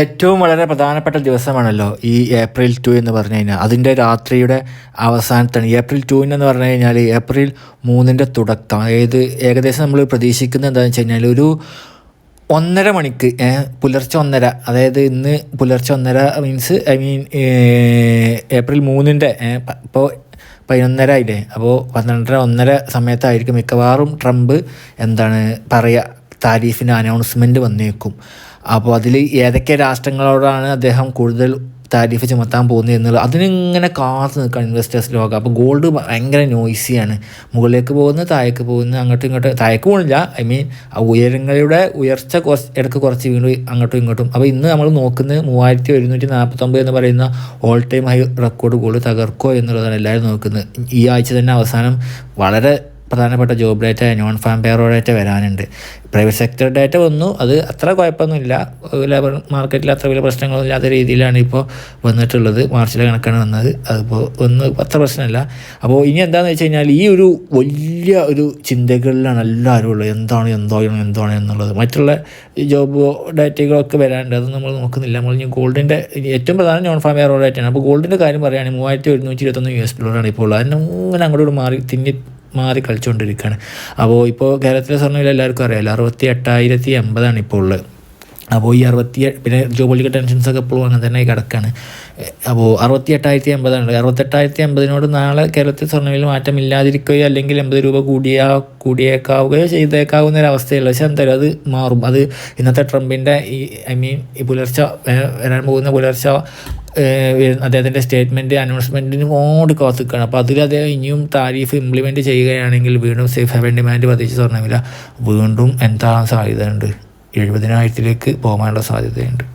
ഏറ്റവും വളരെ പ്രധാനപ്പെട്ട ദിവസമാണല്ലോ ഈ ഏപ്രിൽ ടു എന്ന് പറഞ്ഞു കഴിഞ്ഞാൽ. അതിന്റെ രാത്രിയുടെ അവസാനത്താണ് ഏപ്രിൽ ടുവിന് എന്ന് പറഞ്ഞു കഴിഞ്ഞാൽ ഏപ്രിൽ മൂന്നിന്റെ തുടക്കം. അതായത് ഏകദേശം നമ്മൾ പ്രതീക്ഷിക്കുന്നത് എന്താണെന്ന് വെച്ച് കഴിഞ്ഞാൽ ഒരു ഒന്നര മണിക്ക് പുലർച്ചെ ഒന്നര. അതായത് ഇന്ന് പുലർച്ചെ ഒന്നര മീൻസ് ഐ മീൻ ഏപ്രിൽ മൂന്നിന്റെ ഇപ്പോൾ പതിനൊന്നര ആയില്ലേ? അപ്പോൾ പന്ത്രണ്ടര ഒന്നര സമയത്തായിരിക്കും മിക്കവാറും ട്രംപ് എന്താണ് പറയുക താരീഫിന്റെ അനൗൺസ്മെന്റ് വന്നേക്കും. അപ്പോൾ അതിൽ ഏതൊക്കെ രാഷ്ട്രങ്ങളോടാണ് അദ്ദേഹം കൂടുതൽ താരിഫ് ചുമത്താൻ പോകുന്നത് എന്നുള്ളത് അതിനിങ്ങനെ കാത്തു നിൽക്കുകയാണ് ഇൻവെസ്റ്റേഴ്സ് ലോകം. അപ്പോൾ ഗോൾഡ് ഭയങ്കര നോയ്സിയാണ് മുകളിലേക്ക് പോകുന്നു താഴേക്ക് പോകുന്നു അങ്ങോട്ടും ഇങ്ങോട്ടും. താഴേക്ക് പോകുന്നില്ല ഐ മീൻ ആ ഉയരങ്ങളുടെ ഉയർച്ച കുറച്ച് ഇടയ്ക്ക് കുറച്ച് വീണ്ടും അങ്ങോട്ടും ഇങ്ങോട്ടും. അപ്പോൾ ഇന്ന് നമ്മൾ നോക്കുന്നത് മൂവായിരത്തി ഒരുന്നൂറ്റി നാൽപ്പത്തൊമ്പത് എന്ന് പറയുന്ന all time high record gold തകർക്കോ എന്നുള്ളതാണ് എല്ലാവരും നോക്കുന്നത്. ഈ ആഴ്ച തന്നെ അവസാനം വളരെ പ്രധാനപ്പെട്ട job data non farm payroll data വരാനുണ്ട്. പ്രൈവറ്റ് സെക്ടർ ഡേറ്റ വന്നു. അത് അത്ര കുഴപ്പമൊന്നുമില്ല. ലേബർ മാർക്കറ്റിൽ അത്ര വലിയ പ്രശ്നങ്ങളൊന്നും ഇല്ലാത്ത രീതിയിലാണ് ഇപ്പോൾ വന്നിട്ടുള്ളത്. മാർച്ചിലെ കണക്കാണ് വന്നത്. അതിപ്പോൾ ഒന്ന് അത്ര പ്രശ്നമില്ല. അപ്പോൾ ഇനി എന്താണെന്ന് വെച്ച് കഴിഞ്ഞാൽ ഈ ഒരു വലിയ ഒരു ചിന്തകളിലാണ് എല്ലാവരും ഉള്ളത്. എന്താണ് എന്താണ് എന്താണ് എന്നുള്ളത്. മറ്റുള്ള ജോബ് ഡേറ്റകളൊക്കെ വരാനുണ്ട്. അത് നമ്മൾ നോക്കുന്നില്ല. നമ്മൾ ഇനി ഗോൾഡിന്റെ ഏറ്റവും പ്രധാനം നോൺ ഫാം പേറോ ഡേറ്റയാണ് അപ്പോൾ ഗോൾഡിന്റെ കാര്യം പറയുകയാണെങ്കിൽ മൂവായിരത്തി ഒരുന്നൂറ്റി ഇരുപത്തൊന്ന് യു എസ് ഡോളറാണ് ഇപ്പോൾ ഉള്ളത്. അതിനെ അങ്ങനെ അങ്ങോട്ട് മാറി തിന്നി മാറി കളിച്ചുകൊണ്ടിരിക്കുകയാണ് അപ്പോൾ ഇപ്പോൾ കേരളത്തിലെ സ്വർണവില എല്ലാവർക്കും അറിയാമല്ലോ അറുപത്തി എട്ടായിരത്തി എൺപതാണ് ഇപ്പോൾ ഉള്ളത്. അപ്പോൾ ഈ അറുപത്തി പിന്നെ ജോബോളിക്കൽ ടെൻഷൻസ് ഒക്കെ എപ്പോഴും അങ്ങനെ തന്നെ കിടക്കാണ്. അപ്പോൾ അറുപത്തി എട്ടായിരത്തി എൺപതാണ് അറുപത്തെട്ടായിരത്തി എൺപതിനോട് നാളെ കേരളത്തിൽ സ്വർണവില മാറ്റം ഇല്ലാതിരിക്കുകയോ അല്ലെങ്കിൽ എൺപത് രൂപ കൂടിയാ കൂടിയേക്കാവുകയോ ചെയ്തേക്കാവുന്ന ഒരു അവസ്ഥയല്ല പക്ഷെ എന്തായാലും അത് മാറും. അത് ഇന്നത്തെ ട്രംപിന്റെ ഈ ഐ മീൻ ഈ പുലർച്ച വരാൻ പോകുന്ന പുലർച്ച അദ്ദേഹത്തിന്റെ സ്റ്റേറ്റ്മെന്റ് അനൗൺസ്മെന്റിന് ഓടി കാത്തുക്കാണ്. അപ്പോൾ അതിൽ അദ്ദേഹം ഇനിയും താരീഫ് ഇംപ്ലിമെന്റ് ചെയ്യുകയാണെങ്കിൽ വീണ്ടും സേഫ് ഹാവൻ ഡിമാൻഡ് പതിച്ച് സ്വർണവില വീണ്ടും എന്താകാൻ സാധ്യതയുണ്ട്? എഴുപതിനായിരത്തിലേക്ക് പോകാനുള്ള സാധ്യതയുണ്ട്.